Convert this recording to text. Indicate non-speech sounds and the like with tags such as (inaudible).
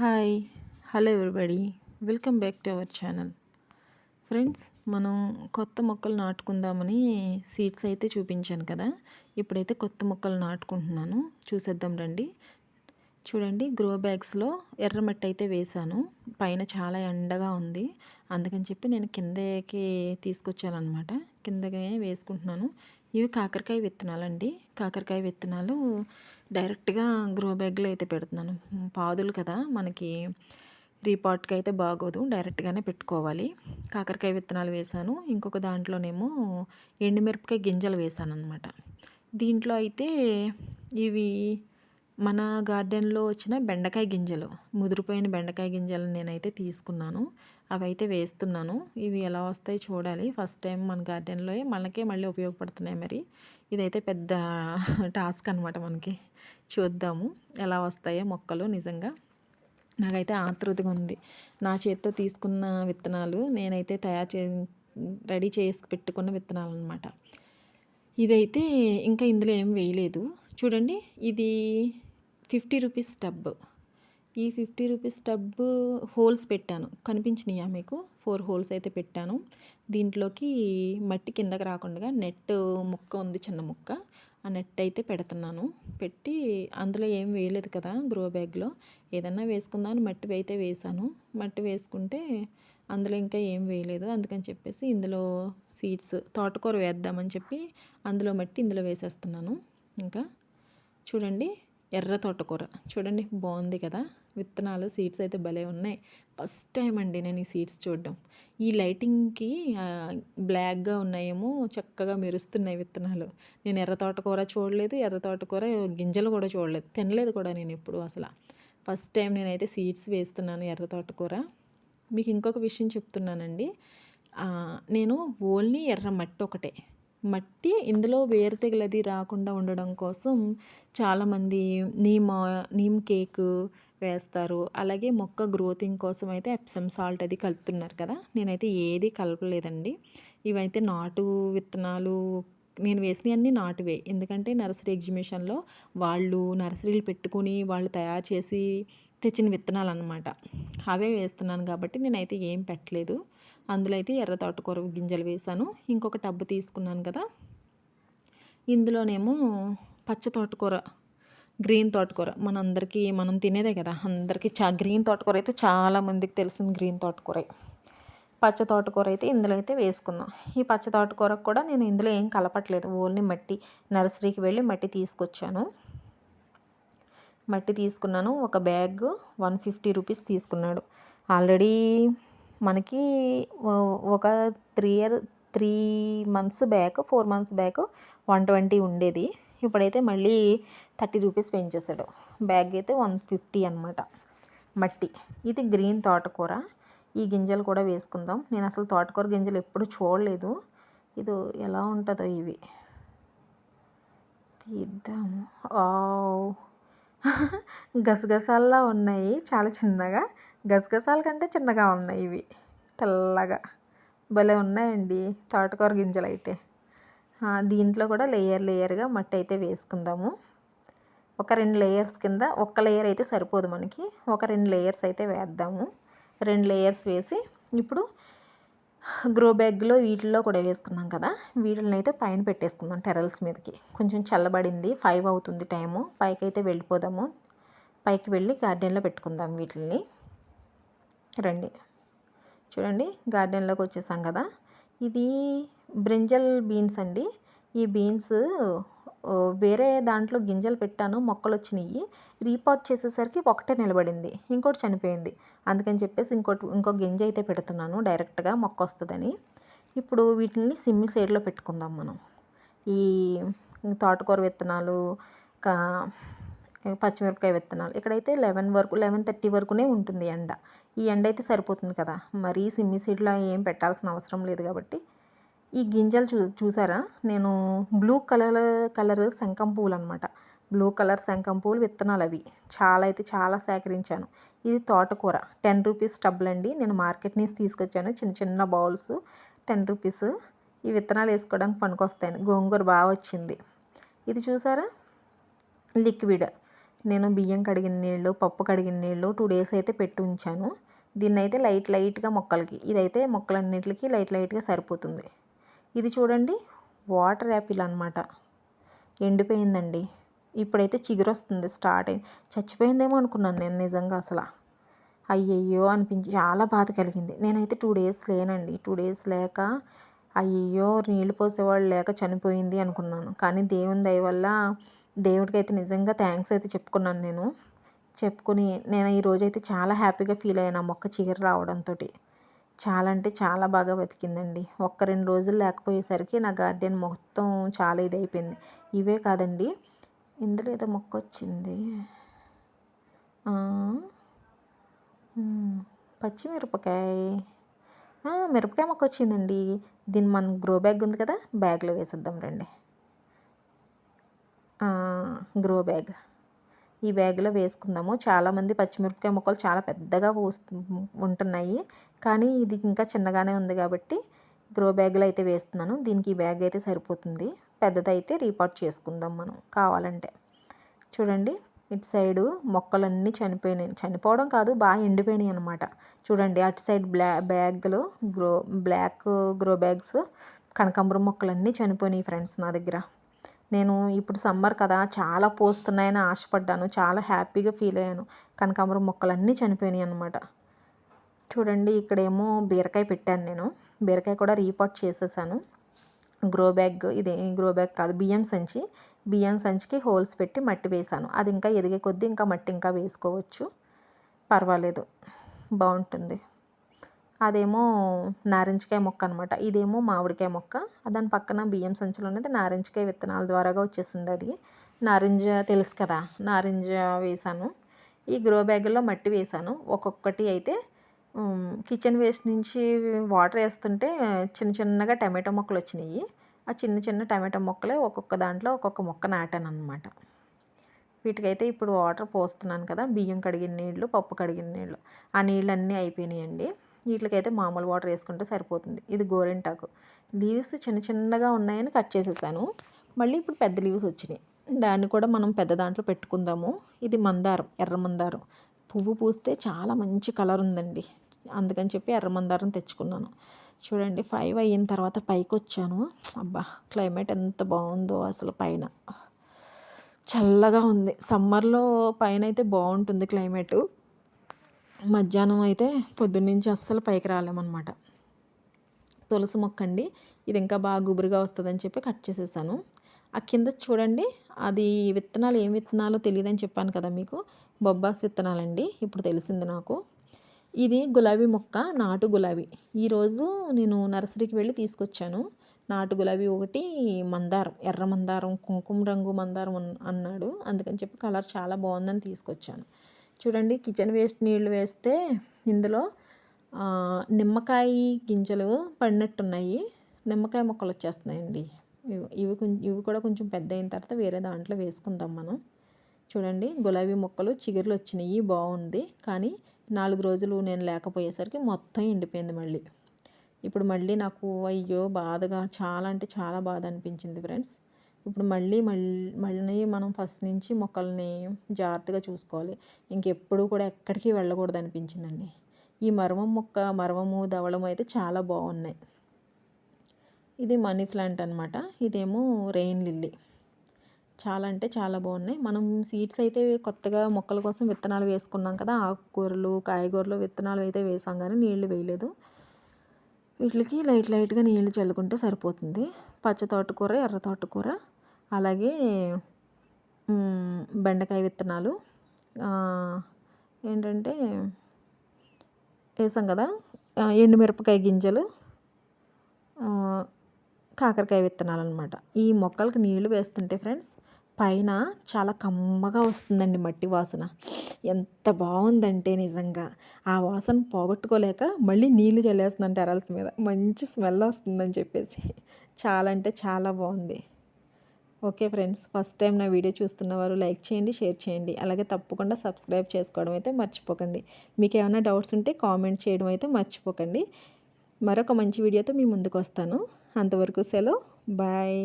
Hi hello everybody. Welcome back to our channel. Friends మనం కొత్త మొక్కలు నాటుకుందామని సీడ్స్ అయితే చూపించాను కదా. ఇప్పుడైతే కొత్త మొక్కలు నాటుకుంటున్నాను. చూసేద్దాం రండి. చూడండి గ్రో బ్యాగ్స్లో ఎర్రమట్టి అయితే వేశాను. పైన చాలా ఎండగా ఉంది. అందుకని చెప్పి నేను కిందకి తీసుకొచ్చాను అనమాట కిందకే వేసుకుంటున్నాను. ఇవి కాకరకాయ విత్తనాలండి. కాకరకాయ విత్తనాలు డైరెక్ట్గా గ్రో బ్యాగ్లో అయితే పెడుతున్నాను. పాదులు కదా మనకి రీపాట్కి అయితే బాగోదు డైరెక్ట్గానే పెట్టుకోవాలి. కాకరకాయ విత్తనాలు వేసాను. ఇంకొక దాంట్లోనేమో ఎండుమిరపకాయ గింజలు వేసాను అనమాట దీంట్లో అయితే ఇవి మన గార్డెన్లో వచ్చిన బెండకాయ గింజలు ముదిరిపోయిన బెండకాయ గింజలు నేనైతే తీసుకున్నాను. అవి అయితే వేస్తున్నాను. ఇవి ఎలా వస్తాయి చూడాలి. ఫస్ట్ టైం మన గార్డెన్లో మనకే మళ్ళీ ఉపయోగపడుతున్నాయి మరి. ఇదైతే పెద్ద టాస్క్ అనమాట మనకి. చూద్దాము ఎలా వస్తాయో మొక్కలు నిజంగా. నాకైతే ఆతృతగా ఉంది. నా చేతితో తీసుకున్న విత్తనాలు నేనైతే తయారు చే రెడీ చేసి పెట్టుకున్న విత్తనాలు అనమాట ఇదైతే ఇంకా ఇందులో ఏం వేయలేదు. చూడండి ఇది ఫిఫ్టీ రూపీస్ టబ్. ఈ ఫిఫ్టీ రూపీస్ టబ్ హోల్స్ పెట్టాను. కనిపించినాయా మీకు? ఫోర్ హోల్స్ అయితే పెట్టాను. దీంట్లోకి మట్టి కిందకి రాకుండా నెట్ ముక్క ఉంది చిన్న ముక్క. ఆ నెట్ అయితే పెడుతున్నాను. పెట్టి అందులో ఏం వేయలేదు కదా గ్రో బ్యాగ్లో. ఏదన్నా వేసుకుందామని మట్టి అయితే వేసాను మట్టి వేసుకుంటే అందులో ఇంకా ఏం వేయలేదు. అందుకని చెప్పేసి ఇందులో సీడ్స్ తోటకూర వేద్దామని చెప్పి అందులో మట్టి ఇందులో వేసేస్తున్నాను. ఇంకా చూడండి. ఎర్ర తోటకూర. చూడండి బాగుంది కదా? విత్తనాలు సీడ్స్ అయితే భలే ఉన్నాయి. ఫస్ట్ టైం అండి నేను ఈ సీడ్స్ చూడడం. ఈ లైటింగ్కి బ్లాక్గా ఉన్నాయేమో చక్కగా మెరుస్తున్నాయి విత్తనాలు. నేను ఎర్ర తోటకూర చూడలేదు ఎర్ర తోటకూర గింజలు కూడా చూడలేదు. తినలేదు కూడా నేను ఎప్పుడు అసలు. ఫస్ట్ టైం నేనైతే సీడ్స్ వేస్తున్నాను ఎర్ర తోటకూర. మీకు ఇంకొక విషయం చెప్తున్నానండి. నేను ఓన్లీ ఎర్ర మట్టి ఒకటే. మట్టి ఇందులో వేరు తెగులది రాకుండా ఉండడం కోసం చాలామంది నీమ్ నీమ్ కేక్ వేస్తారు. అలాగే మొక్క గ్రోతింగ్ కోసం అయితే ఎప్సమ్ సాల్ట్ అది కలుపుతున్నారు కదా. నేనైతే ఏది కలపలేదండి. ఇవైతే నాటు విత్తనాలు నేను వేసినవన్నీ నాటువే. ఎందుకంటే నర్సరీ ఎగ్జిబిషన్లో వాళ్ళు నర్సరీలు పెట్టుకుని వాళ్ళు తయారు చేసి తెచ్చిన విత్తనాలు అనమాట అవే వేస్తున్నాను కాబట్టి నేనైతే ఏం పెట్టలేదు. అందులో అయితే ఎర్ర తోటకూర గింజలు వేసాను ఇంకొక టబ్బు తీసుకున్నాను కదా. ఇందులోనేమో పచ్చ తోటకూర గ్రీన్ తోటకూర. మనందరికీ మనం తినేదే కదా. అందరికీ చా గ్రీన్ తోటకూర అయితే చాలా మందికి తెలిసిన గ్రీన్ తోటకూర. పచ్చ తోటకూర అయితే ఇందులో అయితే వేసుకుందాం. ఈ పచ్చ తోటకూరకు కూడా నేను ఇందులో ఏం కలపట్లేదు. ఓన్లీ మట్టి నర్సరీకి వెళ్ళి మట్టి తీసుకొచ్చాను. మట్టి తీసుకున్నాను. ఒక బ్యాగ్ వన్ ఫిఫ్టీ రూపీస్ తీసుకున్నాడు. ఆల్రెడీ మనకి ఒక three year three months back four months back one twenty ఉండేది. ఇప్పుడైతే మళ్ళీ థర్టీ రూపీస్ పెంచేసాడు బ్యాగ్ అయితే వన్ ఫిఫ్టీ అనమాట మట్టి. ఇది గ్రీన్ తోటకూర. ఈ గింజలు కూడా వేసుకుందాం. నేను అసలు తోటకూర గింజలు ఎప్పుడు చూడలేదు. ఇది ఎలా ఉంటుందో ఇవి. తీద్దాము (laughs) గసగసాల్లా ఉన్నాయి. చాలా చిన్నగా. గసగసాల కంటే చిన్నగా ఉన్నాయి ఇవి. తెల్లగా. భలే ఉన్నాయండి తోటకూర గింజలు అయితే దీంట్లో కూడా లేయర్ లేయర్గా మట్టి అయితే వేసుకుందాము. ఒక రెండు లేయర్స్ కింద ఒక్క లేయర్ అయితే సరిపోదు మనకి. ఒక రెండు లేయర్స్ అయితే వేద్దాము. రెండు లేయర్స్ వేసి ఇప్పుడు గ్రో బ్యాగ్లో వీటిల్లో కూడా వేసుకున్నాం కదా. వీటిని అయితే పైన పెట్టేసుకుందాం టెరల్స్ మీదకి. కొంచెం చల్లబడింది ఫైవ్ అవుతుంది టైము పైకి అయితే వెళ్ళిపోదాము. పైకి వెళ్ళి గార్డెన్లో పెట్టుకుందాం వీటిని రండి. చూడండి గార్డెన్లోకి వచ్చేసాం కదా. ఇది బ్రింజల్ బీన్స్ అండి. ఈ బీన్స్ వేరే దాంట్లో గింజలు పెట్టాను మొక్కలు వచ్చినాయి రీపాట్ చేసేసరికి ఒకటే నిలబడింది ఇంకోటి చనిపోయింది. అందుకని చెప్పేసి ఇంకోటి ఇంకో గింజ అయితే పెడుతున్నాను డైరెక్ట్గా మొక్క వస్తుందని ఇప్పుడు వీటిని సిమ్మి సైడ్లో పెట్టుకుందాం మనం. ఈ తోటకూర విత్తనాలు కా పచ్చిమిరపకాయ విత్తనాలు ఇక్కడైతే లెవెన్ వరకు లెవెన్ థర్టీ వరకునే ఉంటుంది ఎండ. ఈ ఎండ అయితే సరిపోతుంది కదా. మరీ సిమ్మి సీడ్లో ఏం పెట్టాల్సిన అవసరం లేదు కాబట్టి ఈ గింజలు చూ చూసారా? నేను బ్లూ కలర్ కలర్ శంఖం పువ్వులు అనమాట బ్లూ కలర్ శంఖం పువ్వులు విత్తనాలు అవి. చాలా అయితే చాలా సేకరించాను. ఇది తోటకూర. టెన్ రూపీస్ టబ్బులు అండి. నేను మార్కెట్ నుంచి తీసుకొచ్చాను. చిన్న చిన్న బౌల్స్ టెన్ రూపీస్. ఈ విత్తనాలు వేసుకోవడానికి పనికొస్తాయని. గోంగూర బాగా వచ్చింది. ఇది చూసారా? లిక్విడ్. నేను బియ్యం కడిగిన నీళ్ళు పప్పు కడిగిన నీళ్ళు టూ డేస్ అయితే పెట్టి ఉంచాను. దీన్ని అయితే లైట్ లైట్గా మొక్కలకి. ఇదైతే మొక్కలన్నిటికీ లైట్ లైట్గా సరిపోతుంది. ఇది చూడండి వాటర్ యాపిల్ అనమాట ఎండిపోయిందండి. ఇప్పుడైతే చిగురు వస్తుంది స్టార్ట్ అయింది. చచ్చిపోయిందేమో అనుకున్నాను నేను నిజంగా అసలు. అయ్యయ్యో అనిపించి చాలా బాధ కలిగింది. నేనైతే టూ డేస్ లేనండి. టూ డేస్ లేక అయ్యయ్యో నీళ్ళు పోసేవాళ్ళు లేక చనిపోయింది అనుకున్నాను. కానీ దేవుని దయ వల్ల దేవుడికైతే నిజంగా థ్యాంక్స్ అయితే చెప్పుకున్నాను నేను. చెప్పుకుని నేను ఈరోజు అయితే చాలా హ్యాపీగా ఫీల్ అయ్యాను ఆ మొక్క చీర రావడంతో చాలా అంటే చాలా బాగా బతికిందండి ఒక్క రెండు రోజులు లేకపోయేసరికి నా గార్డెన్ మొత్తం చాలా ఇది అయిపోయింది ఇవే కాదండి ఇందులో ఏదో మొక్క వచ్చింది. పచ్చిమిరపకాయ మిరపకాయ. మొక్క వచ్చిందండి. దీన్ని మన గ్రో బ్యాగ్ ఉంది కదా బ్యాగ్లో వేసేద్దాం రండి. Grow bag. ఈ బ్యాగ్లో వేసుకుందాము. చాలామంది పచ్చిమిరపకాయ మొక్కలు చాలా పెద్దగా ఉంటున్నాయి. కానీ ఇది ఇంకా చిన్నగానే ఉంది కాబట్టి గ్రో బ్యాగ్లో అయితే వేస్తున్నాను. దీనికి ఈ బ్యాగ్ అయితే సరిపోతుంది. పెద్దదైతే రీపాట్ చేసుకుందాం మనం కావాలంటే. చూడండి ఇటు సైడు మొక్కలన్నీ చనిపోయినాయి. చనిపోవడం కాదు బాగా ఎండిపోయినాయి అనమాట చూడండి అటు సైడ్ బ్లా బ్యాగ్లో గ్రో బ్లాక్ గ్రో బ్యాగ్స్ కనకాంబరం మొక్కలన్నీ చనిపోయినాయి ఫ్రెండ్స్ నా దగ్గర. నేను ఇప్పుడు సమ్మర్ కదా చాలా పోస్తున్నాయని ఆశపడ్డాను. చాలా హ్యాపీగా ఫీల్ అయ్యాను. కనకాంబరం మొక్కలన్నీ చనిపోయినాయి అనమాట చూడండి ఇక్కడేమో బీరకాయ పెట్టాను నేను. బీరకాయ కూడా రీపాట్ చేసేసాను. గ్రో బ్యాగ్ ఇది గ్రో బ్యాగ్ కాదు బియ్యం సంచి. బియ్యం సంచికి హోల్స్ పెట్టి మట్టి వేసాను. అది ఇంకా ఎదిగే కొద్దీ ఇంకా మట్టి ఇంకా వేసుకోవచ్చు. పర్వాలేదు. బాగుంటుంది. అదేమో నారింజకాయ మొక్క అనమాట ఇదేమో మామిడికాయ మొక్క. దాని పక్కన బియ్యం సంచులు అనేది నారింజకాయ విత్తనాల ద్వారాగా వచ్చేసింది అది. నారింజ తెలుసు కదా? నారింజ వేసాను. ఈ గ్రో బ్యాగుల్లో మట్టి వేసాను. ఒక్కొక్కటి అయితే కిచెన్ వేస్ట్ నుంచి వాటర్ వేస్తుంటే చిన్న చిన్నగా టమాటో మొక్కలు వచ్చినాయి. ఆ చిన్న చిన్న టమాటో మొక్కలే ఒక్కొక్క దాంట్లో ఒక్కొక్క మొక్క నాటాను అనమాట వీటికైతే ఇప్పుడు వాటర్ పోస్తున్నాను కదా. బియ్యం కడిగిన నీళ్ళు పప్పు కడిగిన నీళ్ళు. ఆ నీళ్ళు అన్నీ అయిపోయినాయండి. వీటికైతే మామూలు వాటర్ వేసుకుంటే సరిపోతుంది. ఇది గోరింటాకు. లీవ్స్ చిన్న చిన్నగా ఉన్నాయని కట్ చేసేసాను. మళ్ళీ ఇప్పుడు పెద్ద లీవ్స్ వచ్చినాయి. దాన్ని కూడా మనం పెద్ద దాంట్లో పెట్టుకుందాము. ఇది మందారం ఎర్ర మందారం. పువ్వు పూస్తే చాలా మంచి కలర్ ఉందండి. అందుకని చెప్పి ఎర్ర మందారం తెచ్చుకున్నాను. చూడండి ఫైవ్ అయిన తర్వాత పైకి వచ్చాను. అబ్బా క్లైమేట్ ఎంత బాగుందో అసలు పైన. చల్లగా ఉంది. సమ్మర్లో పైన అయితే బాగుంటుంది క్లైమేటు మధ్యాహ్నం అయితే పొద్దున్నుంచి అస్సలు పైకి రాలేమన్నమాట. తులసి మొక్క అండి. ఇది ఇంకా బాగా గుబురుగా వస్తుందని చెప్పి కట్ చేసేసాను. ఆ కింద చూడండి అది విత్తనాలు ఏం విత్తనాలో తెలియదని చెప్పాను కదా మీకు. బొబ్బాస్ విత్తనాలండి. ఇప్పుడు తెలిసింది నాకు. ఇది గులాబీ మొక్క నాటు గులాబీ. ఈరోజు నేను నర్సరీకి వెళ్ళి తీసుకొచ్చాను. నాటు గులాబీ ఒకటి మందారం ఎర్ర మందారం కుంకుమ రంగు మందారం అన్నాడు. అందుకని చెప్పి కలర్ చాలా బాగుందని తీసుకొచ్చాను. చూడండి కిచెన్ వేస్ట్ నీళ్ళు వేస్తే ఇందులో నిమ్మకాయ గింజలు పడినట్టున్నాయి. నిమ్మకాయ మొక్కలు వచ్చేస్తున్నాయండి. ఇవి ఇవి ఇవి కూడా కొంచెం పెద్ద అయిన తర్వాత వేరే దాంట్లో వేసుకుందాం మనం. చూడండి గులాబీ మొక్కలు చిగురులు వచ్చినాయి బాగుంది. కానీ నాలుగు రోజులు నేను లేకపోయేసరికి మొత్తం ఎండిపోయింది మళ్ళీ. ఇప్పుడు మళ్ళీ నాకు అయ్యో బాధగా చాలా అంటే చాలా బాధ అనిపించింది ఫ్రెండ్స్. ఇప్పుడు మళ్ళీ మళ్ళీ మళ్ళీ మనం ఫస్ట్ నుంచి మొక్కల్ని జాగ్రత్తగా చూసుకోవాలి. ఇంకెప్పుడు కూడా ఎక్కడికి వెళ్ళకూడదు అనిపించిందండి. ఈ మరమం మొక్క మరవము ధవళము అయితే చాలా బాగున్నాయి. ఇది మనీ ప్లాంట్ అనమాట ఇదేమో రెయిన్ లిల్లీ. చాలా అంటే చాలా బాగున్నాయి. మనం సీడ్స్ అయితే కొత్తగా మొక్కల కోసం విత్తనాలు వేసుకున్నాం కదా ఆకుకూరలు కాయగూరలు విత్తనాలు అయితే వేసాం కానీ నీళ్ళు వేయలేదు. వీటికి లైట్ లైట్గా నీళ్ళు చల్లుకుంటే సరిపోతుంది. పచ్చ తోటకూర ఎర్ర తోటకూర అలాగే బెండకాయ విత్తనాలు. ఏంటంటే వేసాం కదా ఎండుమిరపకాయ గింజలు కాకరకాయ విత్తనాలు అనమాట ఈ మొక్కలకు నీళ్ళు వేస్తుంటే ఫ్రెండ్స్ పైన చాలా కమ్మగా వస్తుందండి మట్టి వాసన. ఎంత బాగుందంటే నిజంగా. ఆ వాసన పోగొట్టుకోలేక మళ్ళీ నీళ్ళు చల్లేస్తుందంటే అరల్స్ మీద. మంచి స్మెల్ వస్తుందని చెప్పేసి. చాలా అంటే చాలా బాగుంది. ఓకే ఫ్రెండ్స్ ఫస్ట్ టైం నా వీడియో చూస్తున్న వారు లైక్ చేయండి షేర్ చేయండి. అలాగే తప్పకుండా సబ్స్క్రైబ్ చేసుకోవడం అయితే మర్చిపోకండి. మీకు ఏమైనా డౌట్స్ ఉంటే కామెంట్ చేయడం అయితే మర్చిపోకండి. మరొక మంచి వీడియోతో మీ ముందుకు వస్తాను. అంతవరకు సెలవు. బాయ్.